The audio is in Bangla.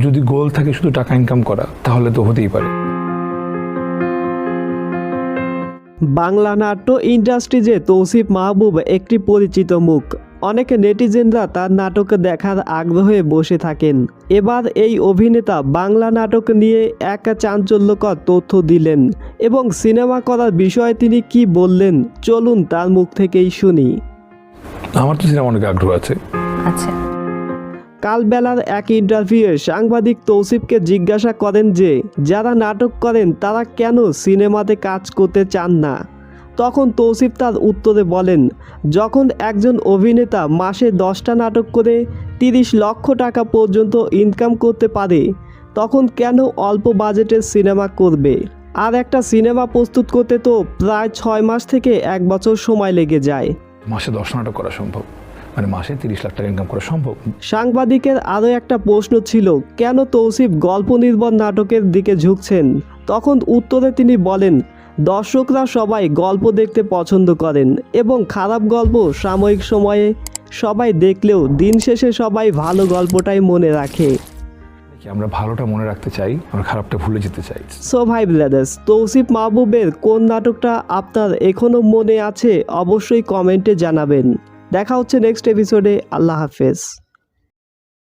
যদি গোল থাকে শুধু টাকা ইনকাম করা তাহলে তো হতেই পারে। বাংলা নাট্য ইন্ডাস্ট্রিজে তৌসিফ মাহবুব একটি পরিচিত মুখ। অনেক নেটিজেনরা তার নাটক দেখার আগ্রহে বসে থাকেন। এবার এই অভিনেতা বাংলা নাটক নিয়ে এক চাঞ্চল্যকর তথ্য দিলেন এবং সিনেমা করার বিষয়ে তিনি কি বললেন চলুন তার মুখ থেকেই শুনি। আমার তো সিনেমা অনেক আগ্রহ আছে। আচ্ছা। কাল বেলার এক ইন্টারভিউয়ে সাংবাদিক তৌসিফকে জিজ্ঞাসা করেন যে, যারা নাটক করেন, তারা কেন সিনেমাতে কাজ করতে চান না? তখন তৌসিফ তার উত্তরে বলেন, যখন একজন অভিনেতা মাসে দশটা নাটক করে তিরিশ লক্ষ টাকা পর্যন্ত ইনকাম করতে পারে, তখন কেন অল্প বাজেটের সিনেমা করবে? আর একটা সিনেমা প্রস্তুত করতে তো প্রায় ছয় মাস থেকে এক বছর সময় লেগে যায়। মাসে দশ নাটক করা সম্ভব। মানে মাসে তিরিশ লাখ টাকা ইনকাম করা সম্ভব। সাংবাদিকের আরও একটা প্রশ্ন ছিল কেন তৌসিফ গল্প নির্ভর নাটকের দিকে ঝুঁকছেন? তখন উত্তরে তিনি বলেন দর্শকরা সবাই গল্প দেখতে পছন্দ করেন এবং খারাপ গল্প সাময়িক সময়ে সবাই দেখলেও দিন শেষে সবাই ভালো গল্পটাই মনে রাখে। আমরা ভালোটা মনে রাখতে চাই আমরা খারাপটা ভুলে যেতে চাই। সো ভাই ব্রাদার্স তৌসিফ মাহবুবের কোন নাটকটা আপনার এখনও মনে আছে অবশ্যই কমেন্টে জানাবেন। দেখা হচ্ছে নেক্সট এপিসোডে আল্লাহ হাফেজ।